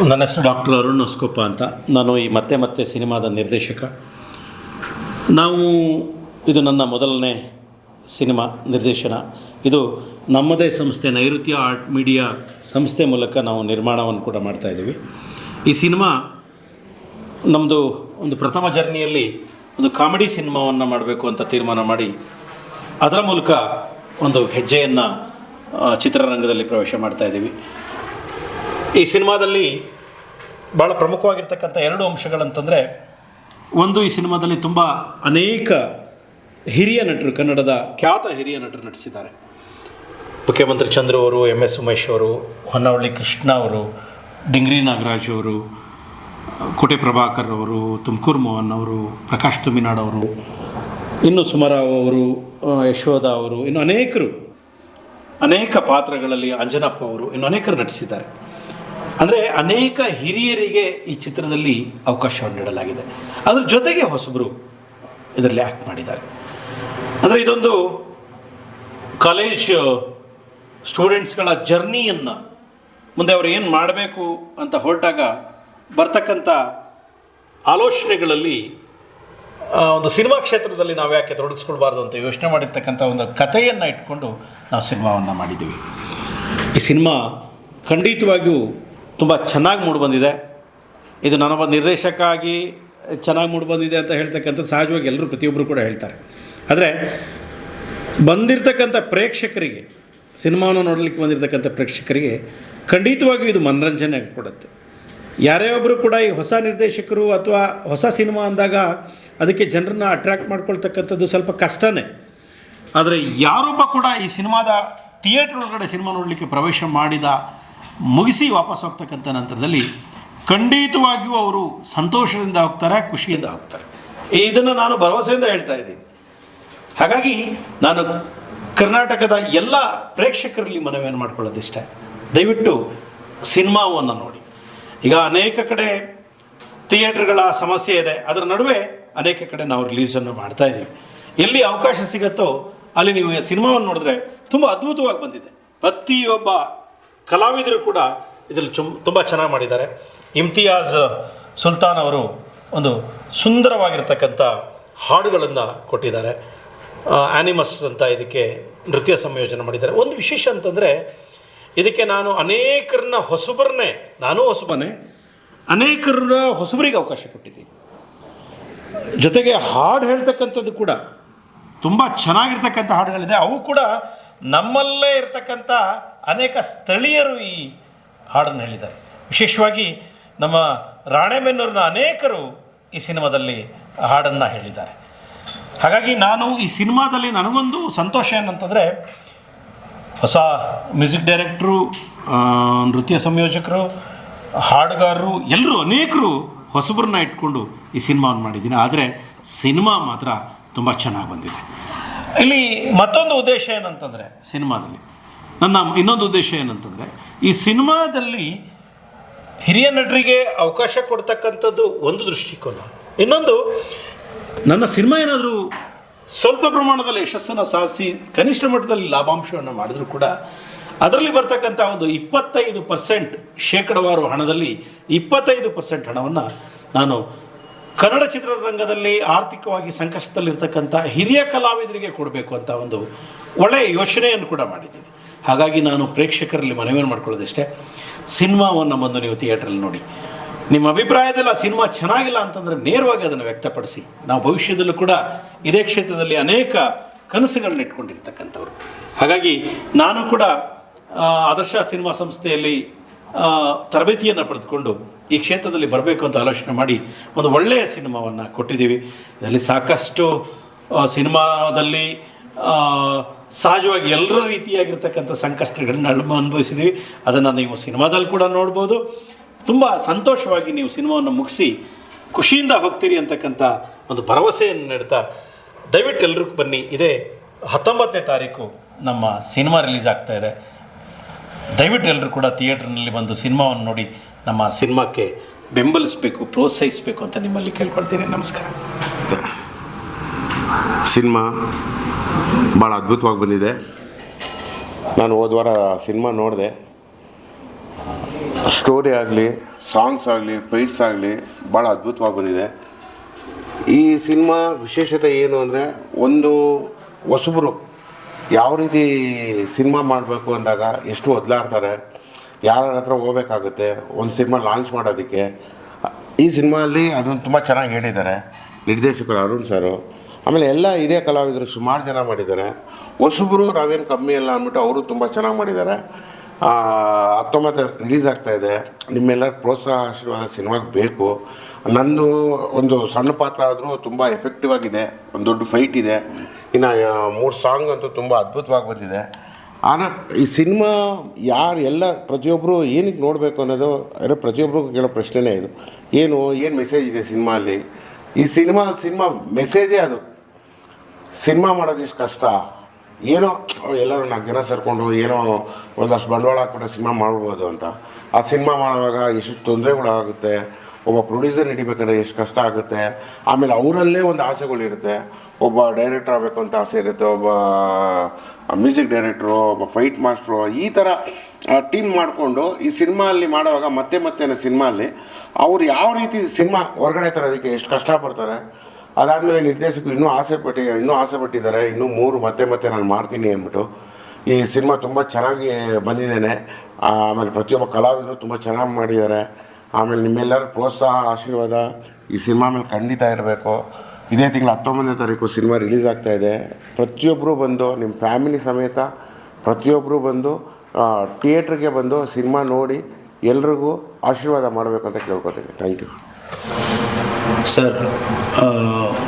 ನನ್ನ ಹೆಸರು ಡಾಕ್ಟರ್ ಅರುಣ್ ಹೊಸ್ಕೊಪ್ಪ ಅಂತ. ನಾನು ಈ ಮತ್ತೆ ಮತ್ತೆ ಸಿನಿಮಾದ ನಿರ್ದೇಶಕ. ನಾವು, ಇದು ನನ್ನ ಮೊದಲನೇ ಸಿನಿಮಾ ನಿರ್ದೇಶನ. ಇದು ನಮ್ಮದೇ ಸಂಸ್ಥೆ, ನೈಋತ್ಯ ಆರ್ಟ್ ಮೀಡಿಯಾ ಸಂಸ್ಥೆ ಮೂಲಕ ನಾವು ನಿರ್ಮಾಣವನ್ನು ಕೂಡ ಮಾಡ್ತಾ ಇದ್ದೀವಿ. ಈ ಸಿನಿಮಾ ನಮ್ಮದು ಒಂದು ಪ್ರಥಮ ಜರ್ನಿಯಲ್ಲಿ ಒಂದು ಕಾಮಿಡಿ ಸಿನಿಮಾವನ್ನು ಮಾಡಬೇಕು ಅಂತ ತೀರ್ಮಾನ ಮಾಡಿ, ಅದರ ಮೂಲಕ ಒಂದು ಹೆಜ್ಜೆಯನ್ನು ಚಿತ್ರರಂಗದಲ್ಲಿ ಪ್ರವೇಶ ಮಾಡ್ತಾ ಇದ್ದೀವಿ. ಈ ಸಿನಿಮಾದಲ್ಲಿ ಭಾಳ ಪ್ರಮುಖವಾಗಿರ್ತಕ್ಕಂಥ ಎರಡು ಅಂಶಗಳಂತಂದರೆ, ಒಂದು ಈ ಸಿನಿಮಾದಲ್ಲಿ ತುಂಬ ಅನೇಕ ಹಿರಿಯ ನಟರು, ಕನ್ನಡದ ಖ್ಯಾತ ಹಿರಿಯ ನಟರು ನಟಿಸಿದ್ದಾರೆ. ಮುಖ್ಯಮಂತ್ರಿ ಚಂದ್ರು ಅವರು ಎಂ ಎಸ್ ಉಮೇಶ್ ಅವರು, ಹೊನ್ನವಳ್ಳಿ ಕೃಷ್ಣ ಅವರು, ಡಿಂಗ್ರಿ ನಾಗರಾಜ್ ಅವರು, ಕೋಟೆ ಪ್ರಭಾಕರ್ ಅವರು, ತುಮಕೂರು ಮೋಹನ್ ಅವರು, ಪ್ರಕಾಶ್ ತುಮಿನಾಡ್ ಅವರು, ಇನ್ನು ಸುಮರಾವ್ ಅವರು ಯಶೋಧ ಅವರು, ಇನ್ನು ಅನೇಕರು, ಅನೇಕ ಪಾತ್ರಗಳಲ್ಲಿ ಅಂಜನಪ್ಪ ಅವರು, ಇನ್ನು ಅನೇಕರು ನಟಿಸಿದ್ದಾರೆ. ಅಂದರೆ ಅನೇಕ ಹಿರಿಯರಿಗೆ ಈ ಚಿತ್ರದಲ್ಲಿ ಅವಕಾಶವನ್ನು ನೀಡಲಾಗಿದೆ. ಅದ್ರ ಜೊತೆಗೆ ಹೊಸಬರು ಇದರಲ್ಲಿ ಆ್ಯಕ್ಟ್ ಮಾಡಿದ್ದಾರೆ. ಅಂದರೆ ಇದೊಂದು ಕಾಲೇಜ್ ಸ್ಟೂಡೆಂಟ್ಸ್ಗಳ ಜರ್ನಿಯನ್ನು ಮುಂದೆ ಅವರು ಏನು ಮಾಡಬೇಕು ಅಂತ ಹೊರಟಾಗ ಬರ್ತಕ್ಕಂಥ ಆಲೋಚನೆಗಳಲ್ಲಿ ಒಂದು ಸಿನಿಮಾ ಕ್ಷೇತ್ರದಲ್ಲಿ ನಾವು ಯಾಕೆ ತೊಡಗಿಸ್ಕೊಳ್ಬಾರ್ದು ಅಂತ ಯೋಚನೆ ಮಾಡಿರ್ತಕ್ಕಂಥ ಒಂದು ಕಥೆಯನ್ನು ಇಟ್ಕೊಂಡು ನಾವು ಸಿನಿಮಾವನ್ನು ಮಾಡಿದ್ದೀವಿ. ಈ ಸಿನಿಮಾ ಖಂಡಿತವಾಗಿಯೂ ತುಂಬ ಚೆನ್ನಾಗಿ ಮೂಡಿಬಂದಿದೆ ಇದು ನನ್ನೊಬ್ಬ ನಿರ್ದೇಶಕ ಆಗಿ ಚೆನ್ನಾಗಿ ಮೂಡಿಬಂದಿದೆ ಅಂತ ಹೇಳ್ತಕ್ಕಂಥದ್ದು ಸಹಜವಾಗಿ ಎಲ್ಲರೂ ಪ್ರತಿಯೊಬ್ಬರು ಕೂಡ ಹೇಳ್ತಾರೆ. ಆದರೆ ಬಂದಿರತಕ್ಕಂಥ ಪ್ರೇಕ್ಷಕರಿಗೆ, ಸಿನಿಮಾವನ್ನು ನೋಡಲಿಕ್ಕೆ ಬಂದಿರತಕ್ಕಂಥ ಪ್ರೇಕ್ಷಕರಿಗೆ ಖಂಡಿತವಾಗಿಯೂ ಇದು ಮನರಂಜನೆ ಕೊಡುತ್ತೆ ಯಾರೇ ಒಬ್ಬರು ಕೂಡ ಈ ಹೊಸ ನಿರ್ದೇಶಕರು ಅಥವಾ ಹೊಸ ಸಿನಿಮಾ ಅಂದಾಗ ಅದಕ್ಕೆ ಜನರನ್ನ ಅಟ್ರ್ಯಾಕ್ಟ್ ಮಾಡ್ಕೊಳ್ತಕ್ಕಂಥದ್ದು ಸ್ವಲ್ಪ ಕಷ್ಟನೇ. ಆದರೆ ಯಾರೊಬ್ಬ ಕೂಡ ಈ ಸಿನಿಮಾದ ಥಿಯೇಟ್ರ್ ಒಳಗಡೆ ಸಿನಿಮಾ ನೋಡಲಿಕ್ಕೆ ಪ್ರವೇಶ ಮಾಡಿದ ಮುಗಿಸಿ ವಾಪಸ್ ಹೋಗ್ತಕ್ಕಂಥ ನಂತರದಲ್ಲಿ ಖಂಡಿತವಾಗಿಯೂ ಅವರು ಸಂತೋಷದಿಂದ ಹೋಗ್ತಾರೆ, ಖುಷಿಯಿಂದ ಹೋಗ್ತಾರೆ. ಇದನ್ನು ನಾನು ಭರವಸೆಯಿಂದ ಹೇಳ್ತಾ ಇದ್ದೀನಿ. ಹಾಗಾಗಿ ನಾನು ಕರ್ನಾಟಕದ ಎಲ್ಲ ಪ್ರೇಕ್ಷಕರಲ್ಲಿ ಮನವಿಯನ್ನು ಮಾಡ್ಕೊಳ್ಳೋದಿಷ್ಟೇ. ದಯವಿಟ್ಟು ಸಿನಿಮಾವನ್ನು ನೋಡಿ. ಈಗ ಅನೇಕ ಕಡೆ ಥಿಯೇಟ್ರ್ಗಳ ಸಮಸ್ಯೆ ಇದೆ. ಅದರ ನಡುವೆ ಅನೇಕ ಕಡೆ ನಾವು ರಿಲೀಸನ್ನು ಮಾಡ್ತಾ ಇದ್ದೀವಿ. ಎಲ್ಲಿ ಅವಕಾಶ ಸಿಗುತ್ತೋ ಅಲ್ಲಿ ನೀವು ಸಿನಿಮಾವನ್ನು ನೋಡಿದ್ರೆ ತುಂಬ ಅದ್ಭುತವಾಗಿ ಬಂದಿದೆ. ಪ್ರತಿಯೊಬ್ಬ ಕಲಾವಿದರು ಕೂಡ ಇದರಲ್ಲಿ ಚುಮ್, ತುಂಬ ಚೆನ್ನಾಗಿ ಮಾಡಿದ್ದಾರೆ. ಇಮ್ತಿಯಾಜ್ ಸುಲ್ತಾನ್ ಅವರು ಒಂದು ಸುಂದರವಾಗಿರ್ತಕ್ಕಂಥ ಹಾಡುಗಳನ್ನು ಕೊಟ್ಟಿದ್ದಾರೆ. ಆ್ಯನಿಮಸ್ ಅಂತ ಇದಕ್ಕೆ ನೃತ್ಯ ಸಂಯೋಜನೆ ಮಾಡಿದ್ದಾರೆ. ಒಂದು ವಿಶೇಷ ಅಂತಂದರೆ, ಇದಕ್ಕೆ ನಾನು ಅನೇಕರನ್ನ ಹೊಸಬರನ್ನೇ ನಾನು ಹೊಸಬನೇ ಅನೇಕರ ಹೊಸಬರಿಗೆ ಅವಕಾಶ ಕೊಟ್ಟಿದ್ದೀನಿ. ಜೊತೆಗೆ ಹಾಡು ಹೇಳ್ತಕ್ಕಂಥದ್ದು ಕೂಡ ತುಂಬ ಚೆನ್ನಾಗಿರ್ತಕ್ಕಂಥ ಹಾಡುಗಳಿದೆ. ಅವು ಕೂಡ ನಮ್ಮಲ್ಲೇ ಇರ್ತಕ್ಕಂಥ ಅನೇಕ ಸ್ಥಳೀಯರು ಈ ಹಾಡನ್ನು ಹೇಳಿದ್ದಾರೆ. ವಿಶೇಷವಾಗಿ ನಮ್ಮ ರಾಣೆಬೆನ್ನೂರಿನ ಅನೇಕರು ಈ ಸಿನಿಮಾದಲ್ಲಿ ಹಾಡನ್ನು ಹೇಳಿದ್ದಾರೆ. ಹಾಗಾಗಿ ನಾನು ಈ ಸಿನಿಮಾದಲ್ಲಿ ನನಗೊಂದು ಸಂತೋಷ ಏನಂತಂದರೆ, ಹೊಸ ಮ್ಯೂಸಿಕ್ ಡೈರೆಕ್ಟ್ರು ನೃತ್ಯ ಸಂಯೋಜಕರು, ಹಾಡುಗಾರರು, ಎಲ್ಲರೂ ಅನೇಕರು ಹೊಸಬರನ್ನ ಇಟ್ಕೊಂಡು ಈ ಸಿನಿಮಾವನ್ನು ಮಾಡಿದ್ದೀನಿ. ಆದರೆ ಸಿನಿಮಾ ಮಾತ್ರ ತುಂಬ ಚೆನ್ನಾಗಿ ಬಂದಿದೆ. ಇಲ್ಲಿ ಮತ್ತೊಂದು ಉದ್ದೇಶ ಏನಂತಂದರೆ, ಸಿನಿಮಾದಲ್ಲಿ ನನ್ನ ಇನ್ನೊಂದು ಉದ್ದೇಶ ಏನಂತಂದರೆ, ಈ ಸಿನಿಮಾದಲ್ಲಿ ಹಿರಿಯ ನಟರಿಗೆ ಅವಕಾಶ ಕೊಡ್ತಕ್ಕಂಥದ್ದು ಒಂದು ದೃಷ್ಟಿಕೋನ. ಇನ್ನೊಂದು, ನನ್ನ ಸಿನಿಮಾ ಏನಾದರೂ ಸ್ವಲ್ಪ ಪ್ರಮಾಣದಲ್ಲಿ ಯಶಸ್ಸನ್ನು ಸಾಧಿಸಿ ಕನಿಷ್ಠ ಮಟ್ಟದಲ್ಲಿ ಲಾಭಾಂಶವನ್ನು ಮಾಡಿದರೂ ಕೂಡ, ಅದರಲ್ಲಿ ಬರ್ತಕ್ಕಂಥ ಒಂದು ಇಪ್ಪತ್ತೈದು ಪರ್ಸೆಂಟ್ ಶೇಕಡವಾರು ಹಣದಲ್ಲಿ ಇಪ್ಪತ್ತೈದು ಪರ್ಸೆಂಟ್ ಹಣವನ್ನು ನಾನು ಕನ್ನಡ ಚಿತ್ರರಂಗದಲ್ಲಿ ಆರ್ಥಿಕವಾಗಿ ಸಂಕಷ್ಟದಲ್ಲಿರ್ತಕ್ಕಂಥ ಹಿರಿಯ ಕಲಾವಿದರಿಗೆ ಕೊಡಬೇಕು ಅಂತ ಒಂದು ಒಳ್ಳೆಯ ಯೋಚನೆಯನ್ನು ಕೂಡ ಮಾಡಿದ್ದೀನಿ. ಹಾಗಾಗಿ ನಾನು ಪ್ರೇಕ್ಷಕರಲ್ಲಿ ಮನವಿಯನ್ನು ಮಾಡ್ಕೊಳ್ಳೋದಿಷ್ಟೇ. ಸಿನಿಮಾವನ್ನು ಬಂದು ನೀವು ಥಿಯೇಟ್ರಲ್ಲಿ ನೋಡಿ. ನಿಮ್ಮ ಅಭಿಪ್ರಾಯದಲ್ಲಿ ಆ ಸಿನಿಮಾ ಚೆನ್ನಾಗಿಲ್ಲ ಅಂತಂದರೆ ನೇರವಾಗಿ ಅದನ್ನು ವ್ಯಕ್ತಪಡಿಸಿ. ನಾವು ಭವಿಷ್ಯದಲ್ಲೂ ಕೂಡ ಇದೇ ಕ್ಷೇತ್ರದಲ್ಲಿ ಅನೇಕ ಕನಸುಗಳನ್ನ ಇಟ್ಕೊಂಡಿರ್ತಕ್ಕಂಥವ್ರು. ಹಾಗಾಗಿ ನಾನು ಕೂಡ ಆದರ್ಶ ಸಿನಿಮಾ ಸಂಸ್ಥೆಯಲ್ಲಿ ತರಬೇತಿಯನ್ನು ಪಡೆದುಕೊಂಡು ಈ ಕ್ಷೇತ್ರದಲ್ಲಿ ಬರಬೇಕು ಅಂತ ಆಲೋಚನೆ ಮಾಡಿ ಒಂದು ಒಳ್ಳೆಯ ಸಿನಿಮಾವನ್ನು ಕೊಟ್ಟಿದ್ದೀವಿ. ಇದರಲ್ಲಿ ಸಾಕಷ್ಟು ಸಿನಿಮಾದಲ್ಲಿ ಸಹಜವಾಗಿ ಎಲ್ಲರ ರೀತಿಯಾಗಿರ್ತಕ್ಕಂಥ ಸಂಕಷ್ಟಗಳನ್ನ ಅನುಭವಿಸಿದ್ದೀವಿ ಅದನ್ನು ನೀವು ಸಿನಿಮಾದಲ್ಲಿ ಕೂಡ ನೋಡ್ಬೋದು. ತುಂಬ ಸಂತೋಷವಾಗಿ ನೀವು ಸಿನಿಮಾವನ್ನು ಮುಗಿಸಿ ಖುಷಿಯಿಂದ ಹೋಗ್ತೀರಿ ಅಂತಕ್ಕಂಥ ಒಂದು ಭರವಸೆಯನ್ನು ನೀಡ್ತಾ ದಯವಿಟ್ಟು ಎಲ್ರಿಗೂ ಬನ್ನಿ. ಇದೇ ಹತ್ತೊಂಬತ್ತನೇ ತಾರೀಕು ನಮ್ಮ ಸಿನಿಮಾ ರಿಲೀಸ್ ಆಗ್ತಾ ಇದೆ. ದಯವಿಟ್ಟು ಎಲ್ಲರೂ ಕೂಡ ಥಿಯೇಟ್ರ್ನಲ್ಲಿ ಬಂದು ಸಿನಿಮಾವನ್ನು ನೋಡಿ ನಮ್ಮ ಸಿನಿಮಾಕ್ಕೆ ಬೆಂಬಲಿಸಬೇಕು, ಪ್ರೋತ್ಸಾಹಿಸಬೇಕು ಅಂತ ನಿಮ್ಮಲ್ಲಿ ಕೇಳ್ಕೊಳ್ತೀನಿ. ನಮಸ್ಕಾರ. ಸಿನಿಮಾ ಭಾಳ ಅದ್ಭುತವಾಗಿ ಬಂದಿದೆ. ನಾನು ಹೋದ ವಾರ ಸಿನಿಮಾ ನೋಡಿದೆ. ಸ್ಟೋರಿ ಆಗಲಿ, ಸಾಂಗ್ಸ್ ಆಗಲಿ, ಫೈಟ್ಸ್ ಆಗಲಿ ಭಾಳ ಅದ್ಭುತವಾಗಿ ಬಂದಿದೆ. ಈ ಸಿನಿಮಾ ವಿಶೇಷತೆ ಏನು ಅಂದರೆ ಒಂದು ಹೊಸಬರು ಯಾವ ರೀತಿ ಸಿನಿಮಾ ಮಾಡಬೇಕು ಅಂದಾಗ ಎಷ್ಟು ಒದ್ಲಾಡ್ತಾರೆ ಯಾರ ಹತ್ರ ಹೋಗ್ಬೇಕಾಗುತ್ತೆ, ಒಂದು ಸಿನಿಮಾ ಲಾಂಚ್ ಮಾಡೋದಕ್ಕೆ. ಈ ಸಿನಿಮಾದಲ್ಲಿ ಅದನ್ನು ತುಂಬ ಚೆನ್ನಾಗಿ ಹೇಳಿದ್ದಾರೆ ನಿರ್ದೇಶಕರು ಅರುಣ್ ಸರು. ಆಮೇಲೆ ಎಲ್ಲ ಹಿರಿಯ ಕಲಾವಿದರು ಸುಮಾರು ಜನ ಮಾಡಿದ್ದಾರೆ. ಹೊಸಬರು ನಾವೇನು ಕಮ್ಮಿ ಎಲ್ಲ ಅಂದ್ಬಿಟ್ಟು ಅವರು ತುಂಬ ಚೆನ್ನಾಗಿ ಮಾಡಿದ್ದಾರೆ. ಹತ್ತೊಂಬತ್ತು ರಿಲೀಸ್ ಆಗ್ತಾಯಿದೆ ನಿಮ್ಮೆಲ್ಲರ ಪ್ರೋತ್ಸಾಹ ಆಶೀರ್ವಾದ ಸಿನಿಮಾಗೆ ಬೇಕು. ನಂದು ಒಂದು ಸಣ್ಣ ಪಾತ್ರ ಆದರೂ ತುಂಬ ಎಫೆಕ್ಟಿವ್ ಆಗಿದೆ. ಒಂದು ದೊಡ್ಡ ಫೈಟ್ ಇದೆ. ಇನ್ನು ಮೂರು ಸಾಂಗ್ ಅಂತೂ ತುಂಬ ಅದ್ಭುತವಾಗಿ ಬಂದಿದೆ. ಆದರೆ ಈ ಸಿನಿಮಾ ಯಾರು ಎಲ್ಲ ಪ್ರತಿಯೊಬ್ಬರು ಏನಕ್ಕೆ ನೋಡಬೇಕು ಅನ್ನೋದು ಅಂದರೆ ಪ್ರತಿಯೊಬ್ಬರಿಗೂ ಕೇಳೋ ಪ್ರಶ್ನೆನೇ ಇದು. ಏನು ಏನು ಮೆಸೇಜ್ ಇದೆ ಸಿನಿಮಾಲ್ಲಿ? ಈ ಸಿನಿಮಾ ಸಿನಿಮಾ ಮೆಸೇಜೇ ಅದು. ಸಿನಿಮಾ ಮಾಡೋದು ಎಷ್ಟು ಕಷ್ಟ. ಏನೋ ಎಲ್ಲರೂ ನಾಲ್ಕು ಜನ ಸೇರಿಕೊಂಡು ಏನೋ ಒಂದಷ್ಟು ಬಂಡವಾಳ ಹಾಕ್ಬಿಟ್ಟು ಸಿನಿಮಾ ಮಾಡ್ಬೋದು ಅಂತ. ಆ ಸಿನಿಮಾ ಮಾಡುವಾಗ ಎಷ್ಟು ತೊಂದರೆಗಳಾಗುತ್ತೆ, ಒಬ್ಬ ಪ್ರೊಡ್ಯೂಸರ್ ಹಿಡಿಬೇಕಂದ್ರೆ ಎಷ್ಟು ಕಷ್ಟ ಆಗುತ್ತೆ, ಆಮೇಲೆ ಅವರಲ್ಲೇ ಒಂದು ಆಸೆಗಳಿರುತ್ತೆ. ಒಬ್ಬ ಡೈರೆಕ್ಟರ್ ಆಗಬೇಕು ಅಂತ ಆಸೆ ಇರುತ್ತೆ, ಒಬ್ಬ ಮ್ಯೂಸಿಕ್ ಡೈರೆಕ್ಟ್ರು, ಒಬ್ಬ ಫೈಟ್ ಮಾಸ್ಟ್ರು, ಈ ಥರ ಟೀಮ್ ಮಾಡಿಕೊಂಡು ಈ ಸಿನಿಮಾ ಅಲ್ಲಿ ಮಾಡುವಾಗ ಮತ್ತೆ ಮತ್ತೆ ಸಿನಿಮಾ ಅಲ್ಲಿ ಅವ್ರು ಯಾವ ರೀತಿ ಸಿನಿಮಾ ಹೊರಗಡೆ ತರೋದಕ್ಕೆ ಎಷ್ಟು ಕಷ್ಟಪಡ್ತಾರೆ ಅದಾದಮೇಲೆ ನಿರ್ದೇಶಕರು ಇನ್ನೂ ಆಸೆ ಪಟ್ಟಿ, ಇನ್ನೂ ಆಸೆ ಪಟ್ಟಿದ್ದಾರೆ. ಇನ್ನೂ ಮೂರು ಮತ್ತೆ ಮತ್ತೆ ನಾನು ಮಾಡ್ತೀನಿ ಅಂದ್ಬಿಟ್ಟು. ಈ ಸಿನಿಮಾ ತುಂಬ ಚೆನ್ನಾಗಿ ಬಂದಿದ್ದೇನೆ. ಆಮೇಲೆ ಪ್ರತಿಯೊಬ್ಬ ಕಲಾವಿದರು ತುಂಬ ಚೆನ್ನಾಗಿ ಮಾಡಿದ್ದಾರೆ. ಆಮೇಲೆ ನಿಮ್ಮೆಲ್ಲರ ಪ್ರೋತ್ಸಾಹ, ಆಶೀರ್ವಾದ ಈ ಸಿನಿಮಾ ಮೇಲೆ ಖಂಡಿತ ಇರಬೇಕು. ಇದೇ ತಿಂಗಳು ಹತ್ತೊಂಬತ್ತನೇ ತಾರೀಕು ಸಿನಿಮಾ ರಿಲೀಸ್ ಆಗ್ತಾ ಇದೆ. ಪ್ರತಿಯೊಬ್ಬರು ಬಂದು ನಿಮ್ಮ ಫ್ಯಾಮಿಲಿ ಸಮೇತ ಪ್ರತಿಯೊಬ್ಬರು ಬಂದು ಥಿಯೇಟ್ರಿಗೆ ಬಂದು ಸಿನಿಮಾ ನೋಡಿ ಎಲ್ರಿಗೂ ಆಶೀರ್ವಾದ ಮಾಡಬೇಕು ಅಂತ ಕೇಳ್ಕೊತೀನಿ. Thank you. ಸರ್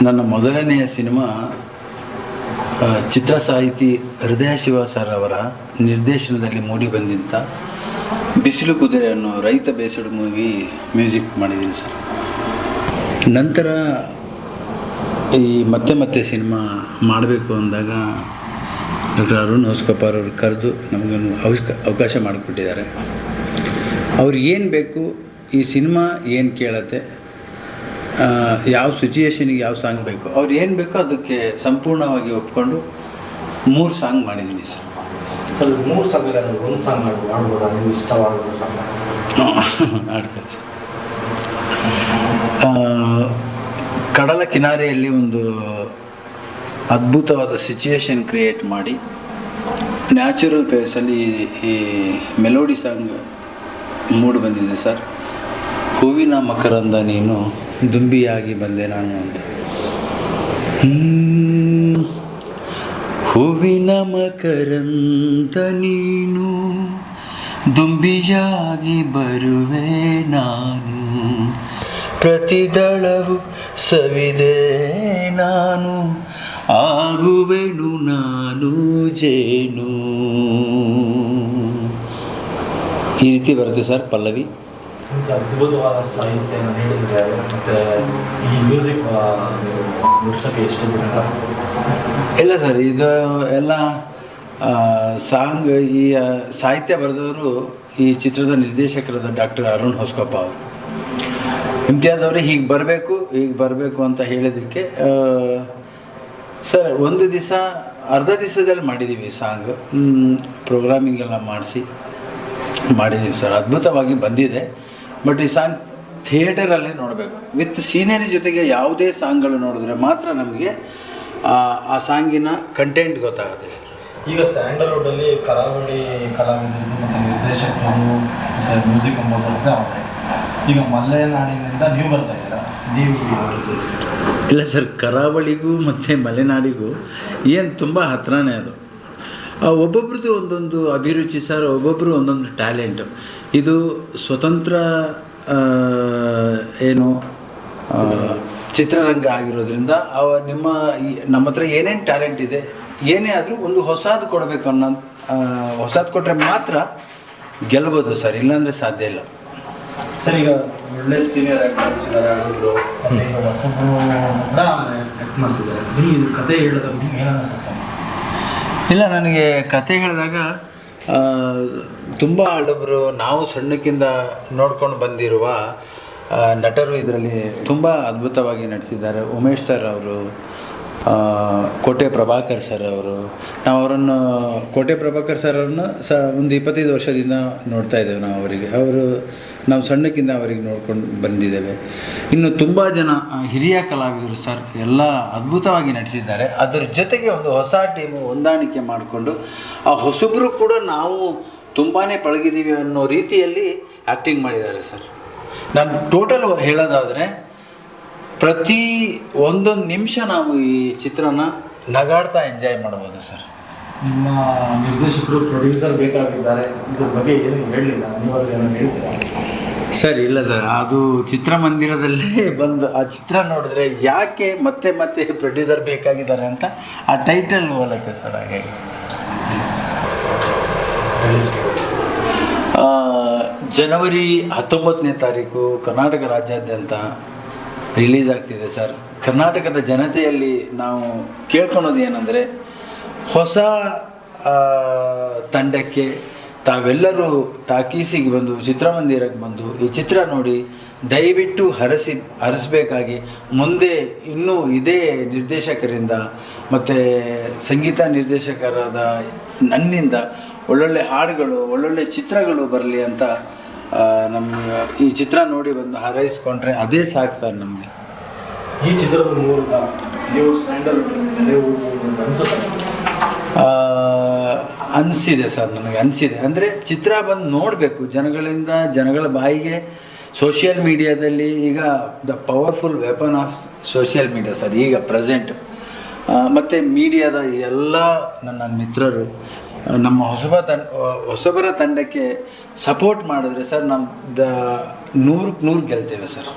ನನ್ನ ಮೊದಲನೆಯ ಸಿನಿಮಾ ಚಿತ್ರ ಸಾಹಿತಿ ಹೃದಯ ಶಿವ ಸರ್ ಅವರ ನಿರ್ದೇಶನದಲ್ಲಿ ಮೂಡಿ ಬಂದಿದ್ದ ಬಿಸಿಲು ಕುದುರೆ ಅನ್ನೋ ರೈತ ಬೇಸಡು ಮೂವಿ ಮ್ಯೂಸಿಕ್ ಮಾಡಿದ್ದೀನಿ ಸರ್. ನಂತರ ಈ ಮತ್ತೆ ಮತ್ತೆ ಸಿನಿಮಾ ಮಾಡಬೇಕು ಅಂದಾಗ ಡಾಕ್ಟರ್ ಅರುಣ್ ಹೊಸ್ಕಪ್ಪಾರ್ ಅವರು ಕರೆದು ನಮಗೊಂದು ಅವಕಾಶ ಮಾಡಿಕೊಟ್ಟಿದ್ದಾರೆ. ಅವ್ರಿಗೆ ಏನು ಬೇಕು, ಈ ಸಿನಿಮಾ ಏನು ಕೇಳತ್ತೆ ಯಾವ ಸಿಚುಯೇಷನಿಗೆ ಯಾವ ಸಾಂಗ್ ಬೇಕು? ಅವ್ರು ಏನು ಬೇಕೋ ಅದಕ್ಕೆ ಸಂಪೂರ್ಣವಾಗಿ ಒಪ್ಕೊಂಡು ಮೂರು ಸಾಂಗ್ ಮಾಡಿದ್ದೀನಿ ಸರ್. ಸರ್ ಮೂರು ಸಾಂಗ್ ಒಂದು ಸಾಂಗ್ ಮಾಡ್ಬೋದು? ನಿಮ್ಗೆ ಸಾಂಗ್ ಆಡ್ತಾರೆ ಕಡಲ ಕಿನಾರೆಯಲ್ಲಿ ಒಂದು ಅದ್ಭುತವಾದ ಸಿಚುಯೇಷನ್ ಕ್ರಿಯೇಟ್ ಮಾಡಿ ನ್ಯಾಚುರಲ್ ಪ್ಲೇಸಲ್ಲಿ ಈ ಮೆಲೋಡಿ ಸಾಂಗ್ ಮೂಡ್ ಬಂದಿದೆ ಸರ್. ಹೂವಿನ ಮಕರಂದ ನೀನು ದುಂಬಿಯಾಗಿ ಬಂದೆ ನಾನು ಅಂತ. ಹೂವಿನ ಮಕರಂತ ನೀನು, ದುಂಬಿಯಾಗಿ ಬರುವೆ ನಾನು. ಪ್ರತಿದಳವು ಸವಿದೆ ನಾನು, ಆಗುವೆನು ನಾನು ಜೇನು. ಈ ರೀತಿ ಬರುತ್ತೆ ಸರ್ ಪಲ್ಲವಿ. ಇಂಥ ಅದ್ಭುತವಾದ ಸಾಹಿತ್ಯ ನೀಡಿದ್ದಾರೆ ಮತ್ತೆ ಈ ಮ್ಯೂಸಿಕ್ ನುಡ್ಸೋಕ್ಕೆ ಎಷ್ಟು ಇಲ್ಲ ಸರ್, ಇದು ಎಲ್ಲ ಸಾಂಗ್ ಈ ಸಾಹಿತ್ಯ ಬರೆದವರು ಈ ಚಿತ್ರದ ನಿರ್ದೇಶಕರಾದ ಡಾಕ್ಟರ್ ಅರುಣ್ ಹೊಸ್ಕೊಪ್ಪ ಅವರು. ಇಮ್ತಿಯಾಜ್ ಅವರು ಹೀಗೆ ಬರಬೇಕು ಹೀಗೆ ಬರಬೇಕು ಅಂತ ಹೇಳಿದ್ದಕ್ಕೆ ಸರ್, ಒಂದು ದಿವಸ, ಅರ್ಧ ದಿವಸದಲ್ಲಿ ಮಾಡಿದ್ದೀವಿ ಸಾಂಗ್. ಪ್ರೋಗ್ರಾಮಿಂಗ್ ಎಲ್ಲ ಮಾಡಿಸಿ ಮಾಡಿದ್ದೀವಿ ಸರ್, ಅದ್ಭುತವಾಗಿ ಬಂದಿದೆ. ಬಟ್ ಈ ಸಾಂಗ್ ಥಿಯೇಟರಲ್ಲೇ ನೋಡಬೇಕು. ವಿತ್ ಸೀನಿಯರಿ ಜೊತೆಗೆ ಯಾವುದೇ ಸಾಂಗ್ಗಳು ನೋಡಿದ್ರೆ ಮಾತ್ರ ನಮಗೆ ಆ- ಸಾಂಗಿನ ಕಂಟೆಂಟ್ ಗೊತ್ತಾಗುತ್ತೆ ಸರ್. ಈಗ ಸ್ಯಾಂಡಲ್ವುಡಲ್ಲಿ ಕರಾವಳಿ ಕಲಾವಿದರು ಮತ್ತು ನಿರ್ದೇಶಕರು ಮ್ಯೂಸಿಕ್ ಕಂಪೋಸರ್ ಅವರೇ ಈಗ ಮಲೆನಾಡಿನಿಂದ ನೀವು ಬರ್ತಾ ಇದ್ದೀರಾ? ನೀವು ಇಲ್ಲ ಸರ್ ಕರಾವಳಿಗೂ ಮತ್ತು ಮಲೆನಾಡಿಗೂ ಏನು ತುಂಬ ಹತ್ರನೇ ಅದು. ಒಬ್ಬೊಬ್ರದ್ದು ಒಂದೊಂದು ಅಭಿರುಚಿ ಸರ್ ಒಬ್ಬೊಬ್ಬರು ಒಂದೊಂದು ಟ್ಯಾಲೆಂಟು. ಇದು ಸ್ವತಂತ್ರ ಏನು ಚಿತ್ರರಂಗ ಆಗಿರೋದ್ರಿಂದ ಅವ ನಿಮ್ಮ ಈ ನಮ್ಮ ಹತ್ರ ಏನೇನು ಟ್ಯಾಲೆಂಟ್ ಇದೆ ಏನೇ ಆದರೂ ಒಂದು ಹೊಸದು ಕೊಡಬೇಕು ಅನ್ನೋ ಹೊಸದು ಕೊಟ್ಟರೆ ಮಾತ್ರ ಗೆಲ್ಬೋದು ಸರ್ ಇಲ್ಲಾಂದರೆ ಸಾಧ್ಯ ಇಲ್ಲ. ಸರ್ ಈಗ ಒಳ್ಳೆ ಸೀನಿಯರ್ ಆ್ಯಕ್ಟರ್ಸ್ ಇದ್ದಾರೆ ಮಾಡ್ತಿದ್ದಾರೆ. ಕತೆ ಹೇಳೋದ್ರ ನಿಮ್ಗೆ ಏನು ಅನಿಸ್ತದೆ ಸರ್? ಇಲ್ಲ, ನನಗೆ ಕತೆ ಹೇಳಿದಾಗ ತುಂಬ ಹಳಬರು ನಾವು ಸಣ್ಣಕ್ಕಿಂತ ನೋಡ್ಕೊಂಡು ಬಂದಿರುವ ನಟರು ಇದರಲ್ಲಿ ತುಂಬ ಅದ್ಭುತವಾಗಿ ನಟಿಸಿದ್ದಾರೆ. ಉಮೇಶ್ ಸರ್ ಅವರು ಕೋಟೆ ಪ್ರಭಾಕರ್ ಸರ್ ಅವರು. ನಾವು ಅವರನ್ನು, ಕೋಟೆ ಪ್ರಭಾಕರ್ ಸರ್ ಅವರನ್ನು ಸ, ಒಂದು ಇಪ್ಪತ್ತೈದು ವರ್ಷದಿಂದ ನೋಡ್ತಾ ಇದ್ದೇವೆ ನಾವು ಅವರಿಗೆ. ಅವರು ನಾವು ಸಣ್ಣಕ್ಕಿಂತ ಅವರಿಗೆ ನೋಡ್ಕೊಂಡು ಬಂದಿದ್ದೇವೆ. ಇನ್ನು ತುಂಬ ಜನ ಹಿರಿಯ ಕಲಾವಿದರು ಸರ್, ಎಲ್ಲ ಅದ್ಭುತವಾಗಿ ನಟಿಸಿದ್ದಾರೆ. ಅದರ ಜೊತೆಗೆ ಒಂದು ಹೊಸ ಟೀಮು ಹೊಂದಾಣಿಕೆ ಮಾಡಿಕೊಂಡು, ಆ ಹೊಸಬರು ಕೂಡ ನಾವು ತುಂಬಾ ಪಳಗಿದ್ದೀವಿ ಅನ್ನೋ ರೀತಿಯಲ್ಲಿ ಆ್ಯಕ್ಟಿಂಗ್ ಮಾಡಿದ್ದಾರೆ ಸರ್. ನಾನು ಟೋಟಲ್ ಹೇಳೋದಾದರೆ, ಪ್ರತಿ ಒಂದೊಂದು ನಿಮಿಷ ನಾವು ಈ ಚಿತ್ರನ ನಗಾಡ್ತಾ ಎಂಜಾಯ್ ಮಾಡ್ಬೋದು ಸರ್. ನಿಮ್ಮ ನಿರ್ದೇಶಕರು ಪ್ರೊಡ್ಯೂಸರ್ ಬೇಕಾಗಿದ್ದಾರೆ. ಇದ್ರ ಬಗ್ಗೆ ಏನು ಹೇಳಲಿಲ್ಲ ನೀವು ಅದನ್ನು ಹೇಳ್ತೀರಾ? ಸರ್, ಇಲ್ಲ ಸರ್. ಅದು ಚಿತ್ರಮಂದಿರದಲ್ಲೇ ಬಂದು ಆ ಚಿತ್ರ ನೋಡಿದ್ರೆ ಯಾಕೆ ಮತ್ತೆ ಮತ್ತೆ ಪ್ರೊಡ್ಯೂಸರ್ ಬೇಕಾಗಿದ್ದಾರೆ ಅಂತ ಆ ಟೈಟಲ್ ಹೋಲತ್ತೆ ಸರ್ ಹಾಗಾಗಿ ಜನವರಿ ಹತ್ತೊಂಬತ್ತನೇ ತಾರೀಕು ಕರ್ನಾಟಕ ರಾಜ್ಯಾದ್ಯಂತ ರಿಲೀಸ್ ಆಗ್ತಿದೆ ಸರ್. ಕರ್ನಾಟಕದ ಜನತೆಯಲ್ಲಿ ನಾವು ಕೇಳ್ಕೊಳೋದು ಏನಂದರೆ ಹೊಸ ತಂಡಕ್ಕೆ ತಾವೆಲ್ಲರೂ ಟಾಕೀಸಿಗೆ ಬಂದು ಚಿತ್ರಮಂದಿರಕ್ಕೆ ಬಂದು ಈ ಚಿತ್ರ ನೋಡಿ ದಯವಿಟ್ಟು ಹರಸಿ ಹರಿಸ್ಬೇಕಾಗಿ ಮುಂದೆ ಇನ್ನೂ ಇದೇ ನಿರ್ದೇಶಕರಿಂದ ಮತ್ತು ಸಂಗೀತ ನಿರ್ದೇಶಕರಾದ ನನ್ನಿಂದ ಒಳ್ಳೊಳ್ಳೆ ಹಾಡುಗಳು ಒಳ್ಳೊಳ್ಳೆ ಚಿತ್ರಗಳು ಬರಲಿ ಅಂತ ನಮ್ಮ ಈ ಚಿತ್ರ ನೋಡಿ ಬಂದು ಹಾರೈಸ್ಕೊಂಡ್ರೆ ಅದೇ ಸಾಕು ಸರ್ ನಮಗೆ. ಈ ಚಿತ್ರದ ಮೂಲಕ ನೀವು ಅನ್ಸುತ್ತೆ? ಅನಿಸಿದೆ ಸರ್, ನನಗೆ ಅನಿಸಿದೆ. ಅಂದರೆ ಚಿತ್ರ ಬಂದು ನೋಡಬೇಕು. ಜನಗಳಿಂದ, ಜನಗಳ ಬಾಯಿಗೆ ಸೋಷಿಯಲ್ ಮೀಡಿಯಾದಲ್ಲಿ ಈಗ the powerful weapon of social media sir, ಈಗ ಪ್ರೆಸೆಂಟ್ ಮತ್ತು ಮೀಡಿಯಾದ ಎಲ್ಲ ನನ್ನ ಮಿತ್ರರು ನಮ್ಮ ಹೊಸಬ ತಂಡ ಹೊಸಬರ ತಂಡಕ್ಕೆ ಸಪೋರ್ಟ್ ಮಾಡಿದ್ರೆ ಸರ್ ನಾವು ದ ನೂರಕ್ಕೆ ನೂರು ಗೆಲ್ತೇವೆ ಸರ್.